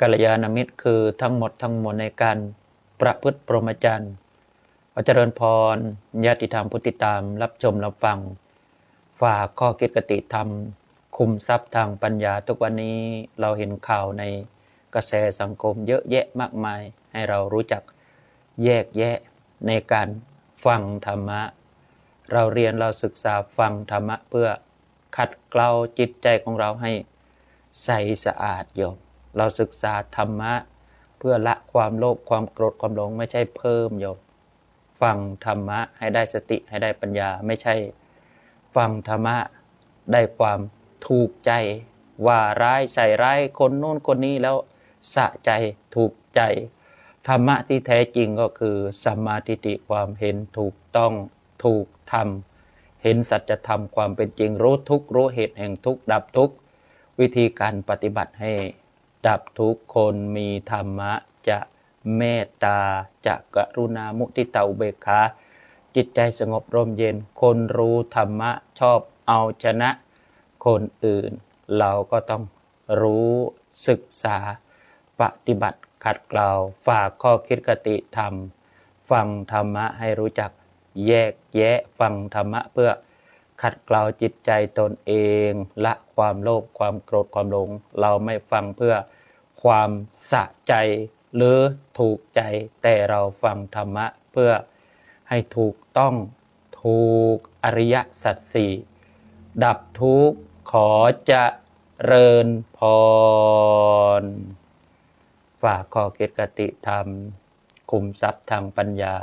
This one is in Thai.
กัลยาณมิตรคือทั้งหมดทั้งมวลในการประพฤติพรมจรรย์ขอเจริญพรญาติธรรมพุทธิตามรับชมรับฟัง ฝากข้อคิดกติธรรม คุมทรัพย์ทางปัญญาทุกวันนี้เราเห็นข่าวในกระแสสังคมเยอะแยะมากมาย ให้เรารู้จักแยกแยะในการฟังธรรมะ เราเรียนเราศึกษาฟังธรรมะเพื่อขัดเกลาจิตใจของเราให้ใสสะอาดโยม เราศึกษาธรรมะ เพื่อละความโลภความโกรธความหลงไม่ใช่เพิ่มโยมฟังธรรมะให้ได้สติให้ได้ปัญญาไม่ใช่ ฟังธรรมะได้ความถูกใจ ว่าร้ายใส่ร้ายคนโน้นคนนี้แล้วสะใจถูกใจ ธรรมะที่แท้จริงก็คือสัมมาทิฏฐิความเห็นถูกต้องถูกทำเห็นสัจธรรมความเป็นจริงรู้ทุกข์รู้เหตุแห่งทุกข์ดับทุกข์วิธีการปฏิบัติให้ ดับทุกคนมีธรรมะจะเมตตาจะกรุณามุติตาอุเบกขาจิตใจสงบร่มเย็น คนรู้ธรรมะชอบเอาชนะคนอื่น เราก็ต้องรู้ศึกษาปฏิบัติขัดเกลาฝากข้อคิดกติธรรม ฟังธรรมะให้รู้จักแยกแยะฟังธรรมะเพื่อ ขัดเกลาจิตใจตนเอง ละความโลภความโกรธความหลง เราไม่ฟังเพื่อความสะใจหรือถูกใจ แต่เราฟังธรรมะเพื่อให้ถูกต้องถูกอริยสัจสี่ดับทุกข์ขอจะเริญพร ฝากข้อคิดกติธรรมคุมทรัพย์ทางปัญญา